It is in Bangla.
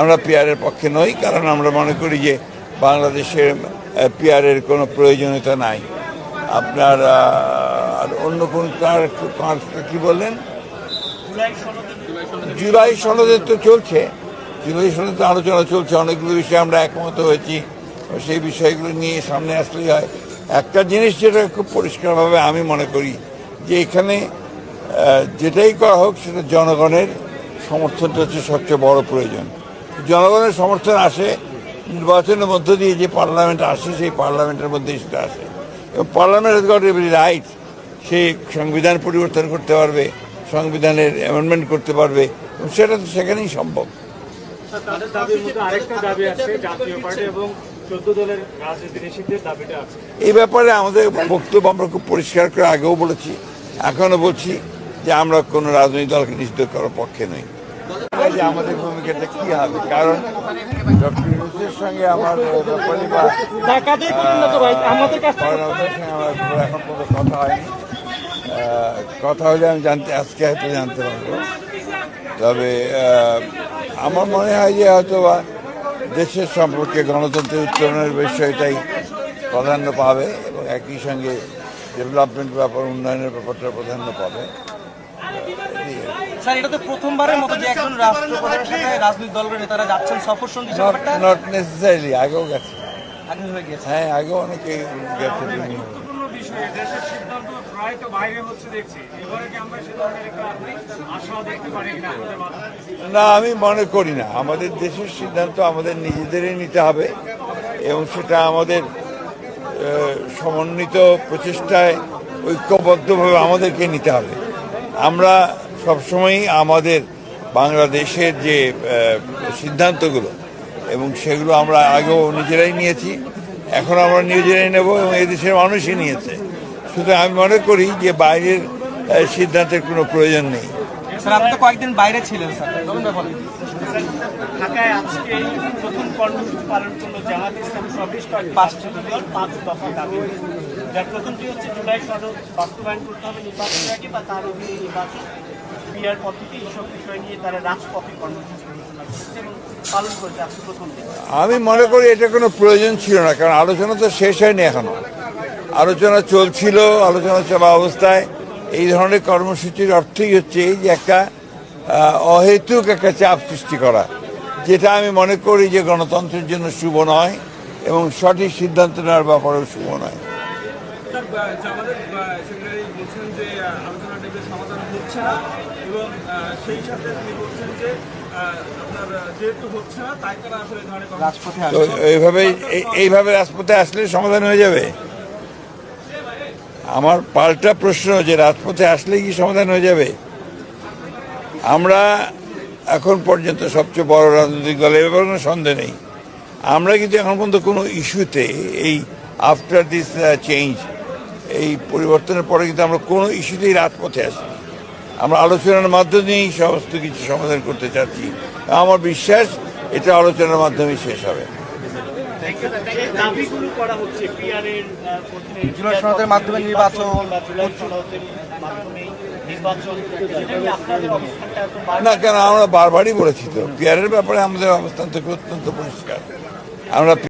আমরা পিয়ারের পক্ষে নই, কারণ আমরা মনে করি যে বাংলাদেশের পিয়ারের কোনো প্রয়োজনীয়তা নাই। আপনার আর অন্য কোন কি বললেন? জুলাই সনদে তো চলছে। জুলাই সনদে আলোচনা চলছে, অনেকগুলো বিষয়ে আমরা একমত হয়েছি। সেই বিষয়গুলো নিয়ে সামনে আসলেই হয়। একটা জিনিস যেটা খুব পরিষ্কারভাবে আমি মনে করি, যে এখানে যেটাই করা হোক, সেটা জনগণের সমর্থনটা হচ্ছে সবচেয়ে বড় প্রয়োজন। জনগণের সমর্থন আসে নির্বাচনের মধ্য দিয়ে যে পার্লামেন্ট আসে সেই পার্লামেন্টের মধ্যেই সেটা আসে। এবং parliament has got every right সে সংবিধান পরিবর্তন করতে পারবে সংবিধানের অ্যামেন্ডমেন্ট করতে পারবে সেটা তো সেখানেই সম্ভব। তাদের দাবির মধ্যে আরেকটা দাবি আছে জাতীয় পার্টি এবং চোদ্দ দলের রাজনীতি নিষিদ্ধের দাবিটা আছে। এই ব্যাপারে আমাদের বক্তব্য আমরা খুব পরিষ্কার করে আগেও বলেছি এখনও বলছি যে আমরা কোনো রাজনৈতিক দলকে নিষিদ্ধ করার পক্ষে নই। যে আমাদের ভূমিকাটা কি হবে? কারণ ডক্টর ইউনুসের সঙ্গে আমার ব্যাপারে বা আমাদের এখন কথা হয়নি। কথা হলে আমি জানতে আজকে হয়তো জানতে পারব। তবে আমার মনে হয় যে হয়তো বা দেশের সম্পর্কে গণতন্ত্রের উত্তরণের বিষয়টাই প্রাধান্য পাবে এবং একই সঙ্গে ডেভেলপমেন্ট ব্যাপার উন্নয়নের ব্যাপারটা প্রাধান্য পাবে। স্যার এটা তো প্রথমবারের মতো যে একজন রাষ্ট্রপ্রধানের সাথে রাজনৈতিক দলের নেতারা যাচ্ছেন সফর সঙ্গী নট আগেও গেছে। আগে হয়ে হ্যাঁ আগেও অনেকে গেছে বিষয়ে দেশের সিদ্ধান্ত প্রায় তো বাইরে হচ্ছে দেখছি। এবারে কি আমরা সে ধরনের একটা আশা দেখতে পারি কিনা না আমি মনে করি না। আমাদের দেশের সিদ্ধান্ত আমাদের নিজেদেরই নিতে হবে এবং সেটা আমাদের সমন্বিত প্রচেষ্টায় ঐক্যবদ্ধভাবে আমাদেরকে নিতে হবে। আমরা সবসময়ই আমাদের বাংলাদেশের যে সিদ্ধান্তগুলো এবং সেগুলো আমরা আগেও নিজেরাই নিয়েছি এখন আমরা নিজেরাই নেব এবং এদেশের মানুষই নিয়েছে। সুতরাং আমি মনে করি যে বাইরের সিদ্ধান্তের কোনো প্রয়োজন নেই। স্যার আপনি তো কয়েকদিন বাইরে ছিলেন স্যার। ঢাকায় আজকে প্রথম কর্মসূচি পালন করল জামাত ইসলাম সহ পাঁচটি দল পাঁচ দফা দাবি। যার প্রথমটি হচ্ছে জুলাই সনদ বাস্তবায়ন করতে হবে নির্বাচনের আগে বা তার অধীনে নির্বাচন। বিয়ার পদ্ধতি, এইসব বিষয় নিয়ে তারা রাজপথে কর্মসূচি আমি মনে করি এটা কোনো প্রয়োজন ছিল না, কারণ আলোচনা তো শেষ হয়নি এখনও। আলোচনা চলছিল, আলোচনা চলা অবস্থায়। এই ধরনের কর্মসূচির অর্থই হচ্ছে এই যে একটা অহেতুক একটা চাপ সৃষ্টি করা, যেটা আমি মনে করি যে গণতন্ত্রের জন্য শুভ নয় এবং সঠিক সিদ্ধান্ত নেওয়ার ব্যাপারেও শুভ নয়। আমাদের সেক্রেটারি বলছেন যে সমাধান হচ্ছে না এবং সেই সাথে তিনি বলছেন যে আপনার এইভাবে এই- এইভাবে রাজপথে আসলে সমাধান হয়ে যাবে? আমার পাল্টা প্রশ্ন যে রাজপথে আসলে কি সমাধান হয়ে যাবে? আমরা এখন পর্যন্ত সবচেয়ে বড় রাজনৈতিক দল এ ব্যাপারে কোনো সন্দেহ নেই। আমরা কিন্তু এখন পর্যন্ত কোনো ইস্যুতে এই আফটার দিস চেঞ্জ এই পরিবর্তনের পরে কিন্তু আমরা কোনো ইস্যুতেই রাজপথে আসি। আমরা আলোচনার মাধ্যমেই সমস্ত কিছু সমাধান করতে চাচ্ছি। আমার বিশ্বাস এটা আলোচনার মাধ্যমেই শেষ হবে। জুলাই সনদের মাধ্যমে নির্বাচন। না কেন? আমরা বারবারই বলেছি তো পিয়ারের ব্যাপারে আমাদের অবস্থান থেকে অত্যন্ত পরিষ্কার। আমরা